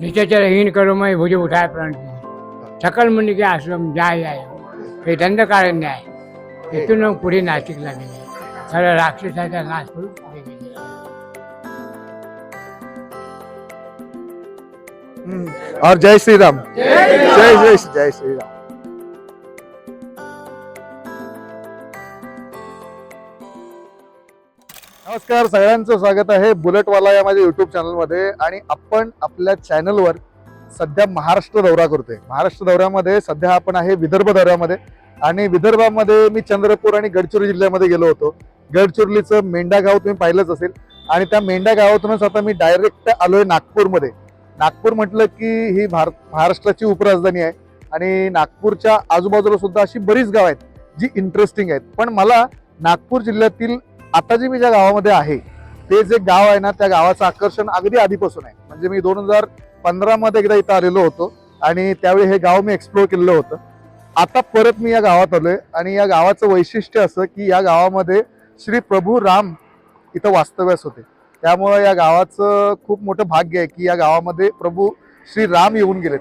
निशाचर हीन करो मैं भुज उठाए प्राण की। सकल मुनि के आश्रम जाय आहे हे दंडकारण्य आहे इथून मग पुढे नाशिकला गेले खरं राक्षसाचा नाश करून पुढे गेले. और जय श्री राम जय जय जय श्री राम नमस्कार सगळ्यांचं स्वागत आहे बुलेटवाला या माझ्या युट्यूब चॅनलमध्ये आणि आपण आपल्या चॅनलवर सध्या महाराष्ट्र दौरा करतोय. महाराष्ट्र दौऱ्यामध्ये सध्या आपण आहे विदर्भ दौऱ्यामध्ये. आणि विदर्भामध्ये मी चंद्रपूर आणि गडचिरोली जिल्ह्यामध्ये गेलो होतो. गडचिरोलीचं मेंढा गाव तुम्ही पाहिलंच असेल. आणि त्या मेंढा गावातूनच आता मी डायरेक्ट आलोय नागपूरमध्ये. नागपूर म्हटलं की ही भार महाराष्ट्राची उपराजधानी आहे. आणि नागपूरच्या आजूबाजूला सुद्धा अशी बरीच गाव आहेत जी इंटरेस्टिंग आहेत. पण मला नागपूर जिल्ह्यातील आता जे मी ज्या गावामध्ये आहे ते जे गाव आहे ना त्या गावाचं आकर्षण अगदी आधीपासून आहे. म्हणजे मी दोन हजार पंधरामध्ये एकदा इथं आलेलो होतो आणि त्यावेळी हे गाव मी एक्सप्लोर केलेलं होतं. आता परत मी या गावात आलोय आणि या गावाचं वैशिष्ट्य असं की या गावामध्ये श्री प्रभू राम इथं वास्तव्यास होते. त्यामुळं या गावाचं खूप मोठं भाग्य आहे की या गावामध्ये प्रभू श्री राम येऊन गेलेत.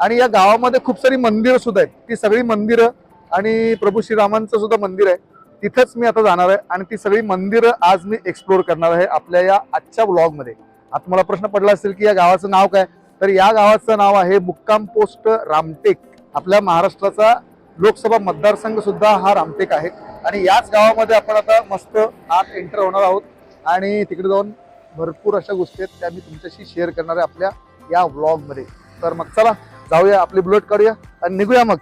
आणि या गावामध्ये खूप सारी मंदिरं सुद्धा आहेत. ती सगळी मंदिरं आणि प्रभू श्रीरामांचं सुद्धा मंदिर आहे. तिथंच मी आता जाणार आहे आणि ती सगळी मंदिरं आज मी एक्सप्लोर करणार आहे आपल्या या आजच्या ब्लॉगमध्ये आता मला प्रश्न पडला असेल की या गावाचं नाव काय? तर या गावाचं नाव आहे मुक्काम पोस्ट रामटेक. आपल्या महाराष्ट्राचा लोकसभा मतदारसंघ सुद्धा हा रामटेक आहे. आणि याच गावामध्ये आपण आता मस्त आत एंटर होणार आहोत. आणि तिकडे जाऊन भरपूर अशा गोष्टी आहेत त्या मी तुमच्याशी शेअर करणार आहे आपल्या या व्लॉगमध्ये तर मग चला जाऊया आपली बुलेट काढूया आणि निघूया मग.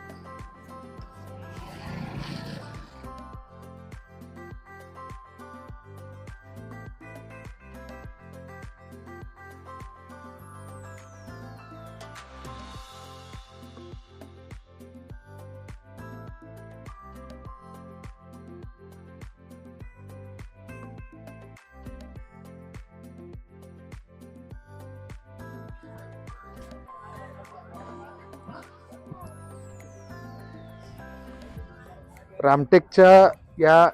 रामटेकच्या या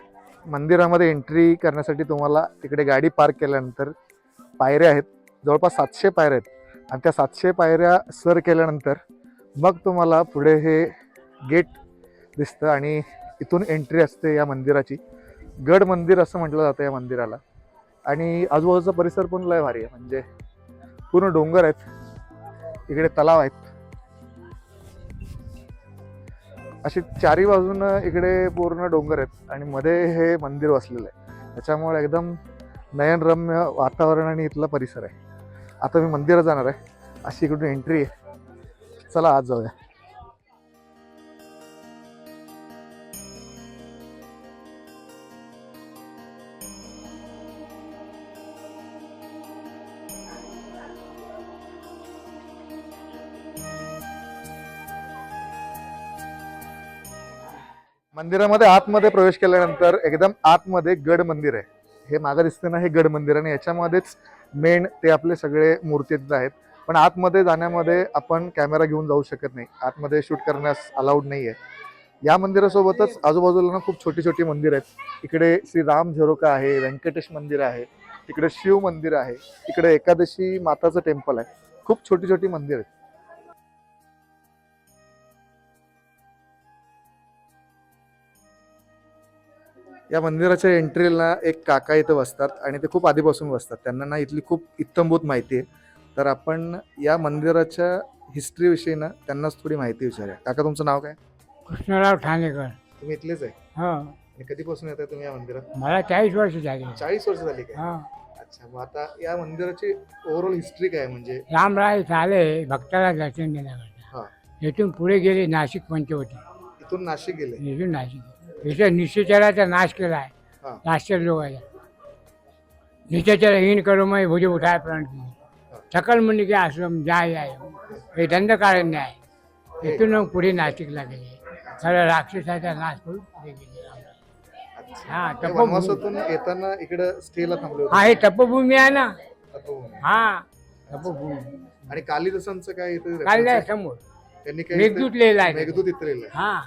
मंदिरामध्ये एंट्री करण्यासाठी तुम्हाला तिकडे गाडी पार्क केल्यानंतर पायऱ्या आहेत. जवळपास सातशे पायऱ्या आहेत. आणि त्या सातशे पायऱ्या सर केल्यानंतर मग तुम्हाला पुढे हे गेट दिसतं आणि इथून एंट्री असते या मंदिराची. गड मंदिर असं म्हटलं जातं या मंदिराला. आणि आजूबाजूचा परिसर पण लय भारी आहे. म्हणजे पूर्ण डोंगर आहेत. इकडे तलाव आहेत. अशी चारी बाजूनं इकडे पूर्ण डोंगर आहेत आणि मध्ये हे मंदिर वसलेलं आहे. त्याच्यामुळे एकदम नयनरम्य वातावरण आणि इथला परिसर आहे. आता मी मंदिरात जाणार आहे. अशी इकडून एंट्री आहे. चला आज जाऊया. मंदिरामध्ये आतमध्ये प्रवेश केल्यानंतर एकदम आतमध्ये गड मंदिर आहे. हे मागं दिसते ना हे गड मंदिर आणि याच्यामध्येच मेन ते आपले सगळे मूर्ती आहेत. पण आतमध्ये जाण्यामध्ये आपण कॅमेरा घेऊन जाऊ शकत नाही. आतमध्ये शूट करण्यास अलाउड नाही आहे या मंदिरासोबतच आजूबाजूला ना खूप छोटी छोटी मंदिर आहेत. इकडे श्री राम झरोका आहे व्यंकटेश मंदिर आहे तिकडे शिव मंदिर आहे तिकडे एकादशी माताचं टेम्पल आहे. खूप छोटी छोटी मंदिर आहेत. या मंदिराच्या एंट्रीला एक काका इथं बसतात आणि ते खूप आधीपासून बसतात. त्यांना ना इथली खूप इत्तंभूत माहिती आहे. तर आपण या मंदिराच्या हिस्ट्रीविषयी ना त्यांनाच थोडी माहिती विचारूया. काका तुमचं नाव काय? कृष्णराव ठाणेकर. तुम्ही इथलेच आहे? हो. आणि कधीपासून येताय तुम्ही या मंदिरात? मला चाळीस वर्ष झाली. चाळीस वर्ष झाली काय? हा. अच्छा मग आता या मंदिराची ओव्हरऑल हिस्ट्री काय आहे? म्हणजे? रामराय झाले भक्ताला दर्शन देण्याकरता. हा. इथून पुढे गेले नाशिक पंचवटी. इथून नाशिक गेले. इथून नाशिक इथं निश्चराचा नाश केला आहे हा. नाश्तर लोकांचा. निश्चर हीन करो मैं भुज उठाए प्राण की सकल मुनि के आश्रम जाय आहे. हे दंडकारण्य आहे. इथून मग पुढे नाशिकला गेले. खरं राक्षसाचा नाश करून पुढे गेले. हा हे तपोभूमी. वनवासातून येताना इकडे स्टेला थांबले हा हे तपोभूमी आहे ना. हा तपोभूमी. आणि कालिदासांचं काय इथे आहे? समोर. त्यांनी काय मेघदूत लिहिला आहे मेघदूत इथे लिहिलंय. हा.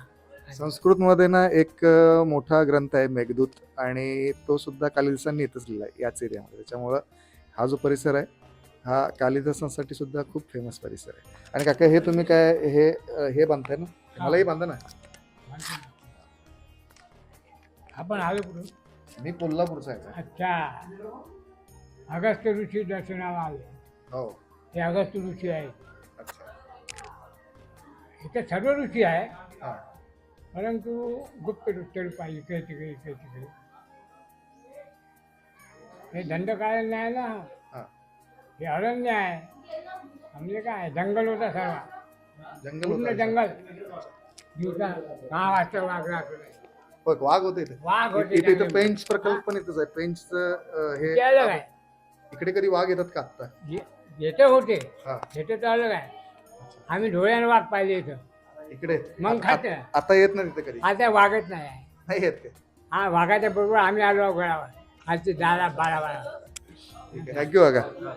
संस्कृत मध्ये ना एक मोठा ग्रंथ आहे मेघदूत आणि तो सुद्धा कालिदासांनी इथंच लिहिलाय याच एरियामध्ये. त्याच्यामुळं हा जो परिसर आहे हा कालिदासांसाठी सुद्धा खूप फेमस परिसर आहे. आणि काका हे तुम्ही काय हे हे बांधताय ना? मलाही बांधा ना. आपण आलो कुठून? मी कोल्हापूरचा आहे अच्छा. अगस्त ऋषी दर्शनाला आले. हो. हे अगस्त ऋषी आहेत अच्छा. इथे सर्व ऋषी आहे. हा. परंतु गुप्त रूप आहे इकडे तिकडे इकडे तिकडे. हे दंडकारण्य आहे ना? हा. अरण्य आहे. म्हणजे काय? जंगल होता सर्व जंगल पूर्ण. जंगल. दिवसा दहा वाजता वाघ वाघ होते वाघ होते. पेंच प्रकल्प पण इथंच आहे. पेंचचं हे अलग आहे इकडे कधी वाघ येतात का आता येते होते. हा. येते तर अलग आहे आम्ही डोळ्यानं वाघ पाहिले इथं. इकडे मग खाते. आता येत नाही तिथे कधी. आता वाघच नाही. आहे नाही येत काय हा वाघाच्या बरोबर आम्ही आलो घरावर. आजची दहा बारा बारा. थँक्यू काका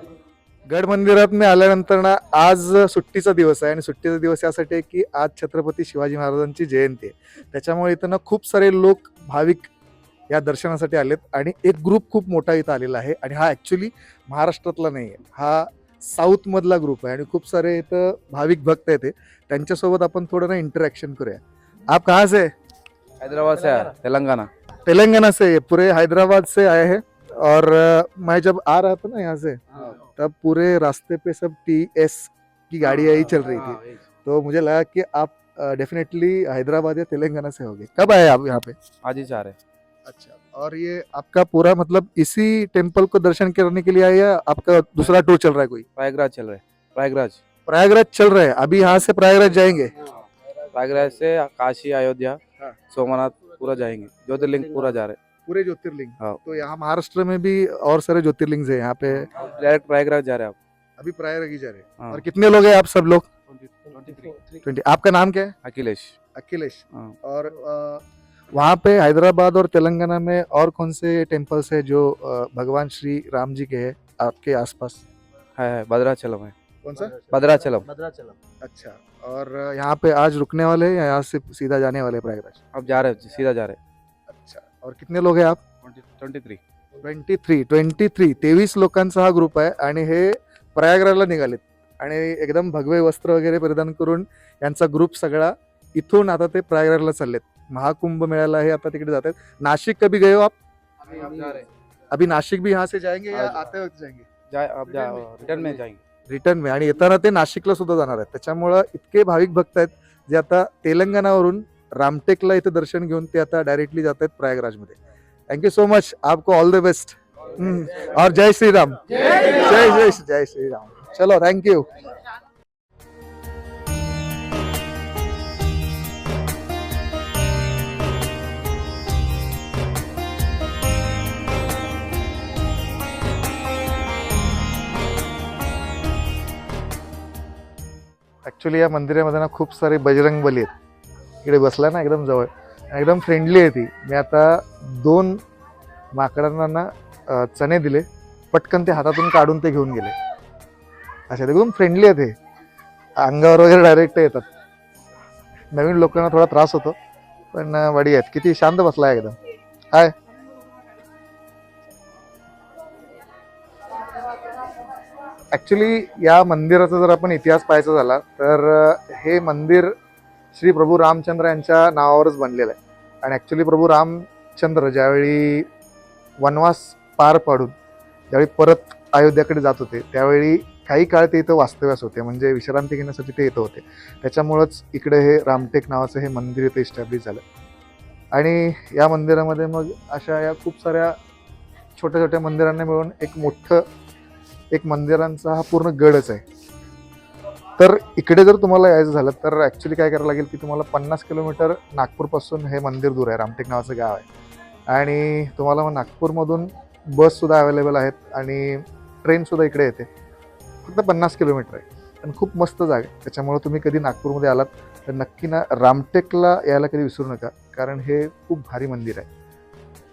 गड मंदिरात मी आल्यानंतर ना आज सुट्टीचा दिवस आहे आणि सुट्टीचा दिवस यासाठी आहे की आज छत्रपती शिवाजी महाराजांची जयंती आहे. त्याच्यामुळे इथं ना खूप सारे लोक भाविक या दर्शनासाठी आलेत आणि एक ग्रुप खूप मोठा इथं आलेला आहे आणि हा ॲक्च्युली महाराष्ट्रातला नाही आहे. हा साऊथ मधला ग्रुप आहे आणि खूप सारे इथं भाविक भक्त आहेत हे. त्यांच्यासोबत आपण थोडं ना इंटरॅक्शन करूया. आप कहाँ से? हैदराबाद से आया तेलंगाना. तेलंगाना से पूरे हैदराबाद से आए हैं और मैं जब आ रहा था ना यहाँ से तब पूरे रास्ते पे सब टी एस की गाड़ियाँ ही चल रही थी। तो मुझे लगा कि आप डेफिनेटली हैदराबाद या तेलंगाना से होगे। कब आए आप यहाँ पे? आज ही चाह रहे अच्छा। और ये आपका पूरा मतलब इसी टेंपल को दर्शन करने के लिए आए या आपका दूसरा टूर चल रहा है कोई? प्रयागराज चल रहे प्रयागराज। प्रयागराज चल रहे हैं? अभी यहाँ से प्रयागराज जाएँगे? प्रयागराज से काशी अयोध्या हाँ। सोमनाथ पूरा जाएँगे। ज्योतिर्लिंग पूरा जा रहे पूरे ज्योतिर्लिंग? हाँ। तो यहाँ महाराष्ट्र में भी और सारे ज्योतिर्लिंग है यहाँ पे। डायरेक्ट प्रयागराज जा रहे हैं आप। अभी प्रयागराज ही जा रहे हैं। आप और कितने लोग हैं आप सब लोग? हाँ। ट्वेंटी आपका नाम क्या है? अखिलेश। अखिलेश। हाँ। और वहाँ पे हैदराबाद और तेलंगाना में और कौन से टेम्पल्स है जो भगवान श्री राम जी के है आपके आसपास? है है भद्राचलम है। कौन सा? भद्राचलम। अच्छा और यहाँ पे आज रुकने वाले हैं या यहाँ से सीधा जाने वाले हैं प्रयागराज? अब जा रहे हैं सीधा जा रहे अच्छा और कितने लोग हैं आप? Twenty three. Twenty three twenty three तेवीस लोकांचा हा ग्रुप आहे आणि हे प्रयागराजला निघालेत. आणि एकदम भगवे वस्त्र वगैरे परिधान करून यांचा ग्रुप सगळा इथून आता ते प्रयागराजला चाललेत. महाकुंभ मेळ्याला हे आता तिकडे जातात. नाशिक कभी गए हो आप? अभी नाशिक भी यहाँ से जाएंगे या आज- आते वक्त जाएंगे? जाए अब जा रिटर्न में। जाएंगे। रिटर्न में. आणि येताना ते नाशिकला सुद्धा जाणार आहेत. त्याच्यामुळं इतके भाविक भक्त आहेत जे आता तेलंगणावरून रामटेकला इथे दर्शन घेऊन ते आता डायरेक्टली जात आहेत प्रयागराजमध्ये. थँक्यू सो मच आपको ऑल द बेस्ट और जय श्री राम जय जय जय श्री राम चलो थैंक ॲक्च्युली या मंदिरामध्ये ना खूप सारे बजरंग बली आहेत. इकडे बसला ना एकदम जवळ. एकदम फ्रेंडली आहे ती. मी आता दोन माकडांना ना चणे दिले. पटकन ते हातातून काढून ते घेऊन गेले. अच्छा ते एकदम फ्रेंडली आहे ते. अंगावर वगैरे डायरेक्ट येतात. नवीन लोकांना थोडा त्रास होतो. पण वाडी आहेत. किती शांत बसला आहे एकदम. हाय ॲक्च्युली या मंदिराचा जर आपण इतिहास पाहायचा झाला तर हे मंदिर श्री प्रभू रामचंद्र यांच्या नावावरच बनलेलं आहे. आणि ॲक्च्युली प्रभू रामचंद्र ज्यावेळी वनवास पार पाडून ज्यावेळी परत अयोध्याकडे जात होते त्यावेळी काही काळ ते इथं वास्तव्यास होते. म्हणजे विश्रांती घेण्यासाठी ते इथं होते. त्याच्यामुळंच इकडे हे रामटेक नावाचं हे मंदिर इथं इस्टॅब्लिश झालं. आणि या मंदिरामध्ये मग अशा या खूप साऱ्या छोट्या छोट्या मंदिरांना मिळून एक मोठं एक मंदिरांचा हा पूर्ण गडच आहे. तर इकडे जर तुम्हाला यायचं झालं तर ॲक्च्युली काय करायला लागेल की तुम्हाला पन्नास किलोमीटर नागपूरपासून हे मंदिर दूर आहे. रामटेक नावाचं गाव आहे. आणि तुम्हाला मग नागपूरमधून बससुद्धा अवेलेबल आहेत आणि ट्रेनसुद्धा इकडे येते. फक्त पन्नास किलोमीटर आहे. पण खूप मस्त जागा आहे. त्याच्यामुळे तुम्ही कधी नागपूरमध्ये आलात तर नक्की ना रामटेकला यायला कधी विसरू नका कारण हे खूप भारी मंदिर आहे.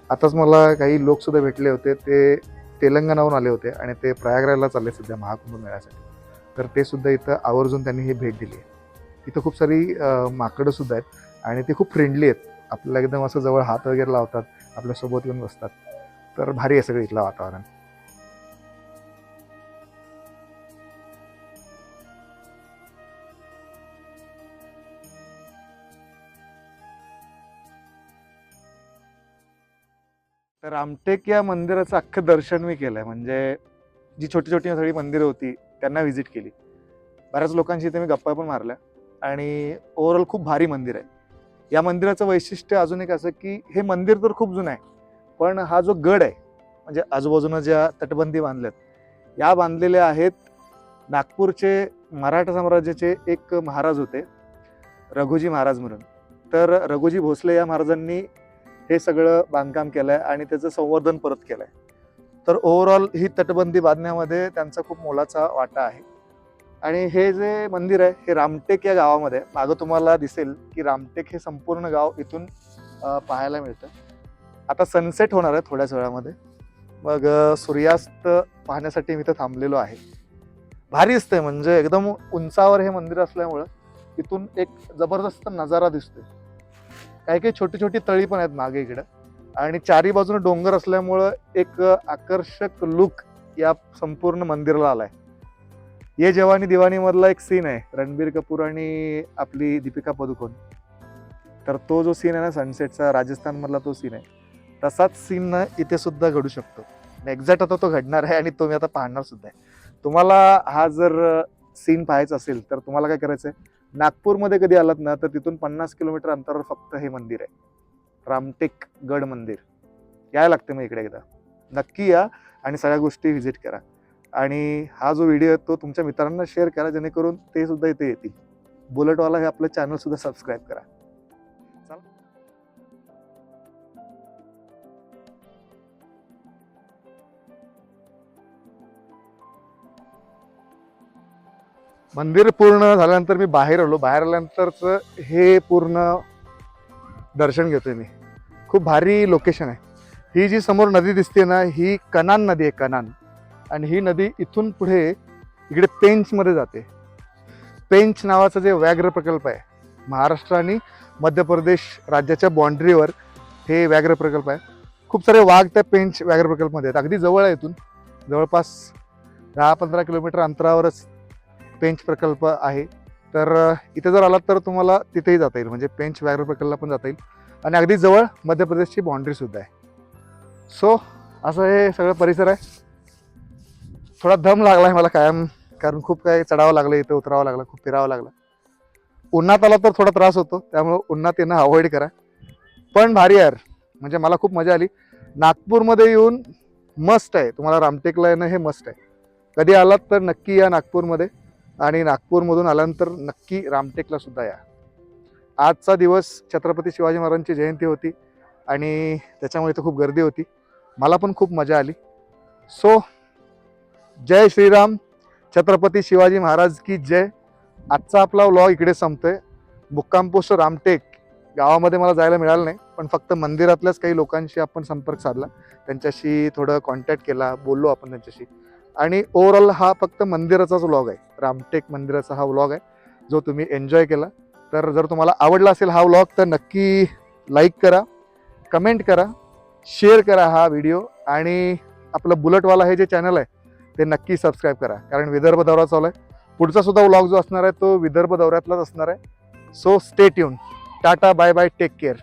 आताच मला काही लोकसुद्धा भेटले होते ते तेलंगणाहून आले होते आणि ते प्रयागराजला चालले सध्या महाकुंभ मेळ्यासाठी. तर ते सुद्धा इथं आवर्जून त्यांनी ही भेट दिली आहे. इथं खूप सारी माकडंसुद्धा माकडं सुद्धा आहेत आणि ते खूप फ्रेंडली आहेत. आपल्याला एकदम असं जवळ हात वगैरे लावतात आपल्यासोबत येऊन बसतात. तर भारी आहे सगळं इथलं वातावरण. तर रामटेक या मंदिराचं अख्खं दर्शन मी केलं आहे म्हणजे जी छोटी छोटी सगळी मंदिरं होती त्यांना व्हिजिट केली. बऱ्याच लोकांशी इथे मी गप्पा पण मारल्या. आणि ओव्हरऑल खूप भारी मंदिर आहे. या मंदिराचं वैशिष्ट्य अजून एक असं की हे मंदिर तर खूप जुनं आहे. पण हा जो गड आहे म्हणजे आजूबाजूनं ज्या तटबंदी बांधल्यात या बांधलेल्या आहेत नागपूरचे मराठा साम्राज्याचे एक महाराज होते रघुजी महाराज म्हणून. तर रघुजी भोसले या महाराजांनी हे सगळं बांधकाम केलं आहे आणि त्याचं संवर्धन परत केलं आहे तर ओव्हरऑल ही तटबंदी बांधण्यामध्ये त्यांचा खूप मोलाचा वाटा आहे. आणि हे जे मंदिर आहे हे रामटेक या गावामध्ये मागं तुम्हाला दिसेल की रामटेक हे संपूर्ण गाव इथून पाहायला मिळतं. आता सनसेट होणार आहे थोड्याच वेळामध्ये. मग सूर्यास्त पाहण्यासाठी मी इथं थांबलेलो आहे. भारी दिसतंय म्हणजे एकदम उंचावर हे मंदिर असल्यामुळं इथून एक जबरदस्त नजारा दिसतोय. काही काही छोटी छोटी तळी पण आहेत मागे इकडं. आणि चारी बाजूने डोंगर असल्यामुळं एक आकर्षक लुक या संपूर्ण मंदिराला आलाय. ये जवानी दिवानी मधला एक सीन आहे. रणबीर कपूर आणि आपली दीपिका पदुकोण. तर तो जो सीन आहे ना सनसेटचा राजस्थान मधला तो सीन आहे. तसाच सीन इथे सुद्धा घडू शकतो. एक्झॅक्ट आता तो घडणार आहे आणि तो मी आता पाहणार सुद्धा आहे. तुम्हाला हा जर सीन पाहायचा असेल तर तुम्हाला काय करायचं आहे नागपूरमध्ये कधी आलात ना तर तिथून पन्नास किलोमीटर अंतरावर फक्त हे मंदिर आहे. रामटेक गड मंदिर. यायला लागते मग इकडे एकदा. नक्की या आणि सगळ्या गोष्टी व्हिजिट करा. आणि हा जो व्हिडिओ आहे तो तुमच्या मित्रांना शेअर करा जेणेकरून ते सुद्धा इथे येतील. बुलेटवाला हे आपलं चॅनल सुद्धा सबस्क्राईब करा. मंदिर पूर्ण झाल्यानंतर मी बाहेर आलो. बाहेर आल्यानंतरच हे पूर्ण दर्शन घेतोय मी. खूप भारी लोकेशन आहे. ही जी समोर नदी दिसते ना ही कनान नदी आहे कनान. आणि ही नदी इथून पुढे इकडे पेंचमध्ये जाते. पेंच नावाचं जे व्याघ्र प्रकल्प आहे महाराष्ट्र आणि मध्य प्रदेश राज्याच्या बाँड्रीवर हे व्याघ्र प्रकल्प आहे. खूप सारे वाघ त्या पेंच व्याघ्र प्रकल्पमध्ये आहेत. अगदी जवळ आहे इथून. जवळपास दहा पंधरा किलोमीटर अंतरावरच पेंच प्रकल्प आहे. तर इथे जर आलात तर तुम्हाला तिथेही जाता येईल. म्हणजे पेंच व्याघ्र प्रकल्पला पण जाता येईल. आणि अगदी जवळ मध्य प्रदेशची बाँड्रीसुद्धा आहे. सो असं हे सगळं परिसर आहे. थोडा दम लागला आहे मला कायम कारण खूप काय चढावं लागलं इथं उतरावं लागलं खूप फिरावं लागलं. उन्हात आला तर थोडा त्रास होतो त्यामुळं उन्हात येणं अवॉइड करा. पण भारी यार. म्हणजे मला खूप मजा आली. नागपूरमध्ये येऊन मस्त आहे. तुम्हाला रामटेकला येणं हे मस्त आहे. कधी आलात तर नक्की या नागपूरमध्ये. आणि नागपूरमधून आल्यानंतर नक्की रामटेकला सुद्धा या. आजचा दिवस छत्रपती शिवाजी महाराजांची जयंती होती आणि त्याच्यामुळे तर खूप गर्दी होती. मला पण खूप मजा आली. सो जय श्रीराम. छत्रपती शिवाजी महाराज की जय. आजचा आपला व्लॉग इकडे संपतोय. मुक्काम पोस्ट रामटेक गावामध्ये मला जायला मिळालं नाही पण फक्त मंदिरातल्याच काही लोकांशी आपण संपर्क साधला. त्यांच्याशी थोडं कॉन्टॅक्ट केला बोललो आपण त्यांच्याशी. आणि ओव्हरऑल हा फक्त मंदिराचाच व्लॉग आहे. रामटेक मंदिराचा हा व्लॉग आहे जो तुम्ही एन्जॉय केला. तर जर तुम्हाला आवडला असेल हा व्लॉग तर नक्की लाईक करा कमेंट करा शेअर करा हा व्हिडिओ आणि आपलं बुलेटवाला हे जे चॅनल आहे ते नक्की सबस्क्राईब करा. कारण विदर्भ दौरा चालू आहे. पुढचा सुद्धा व्लॉग जो असणार आहे तो विदर्भ दौऱ्यातलाच असणार आहे. So stay tuned tata bye bye take care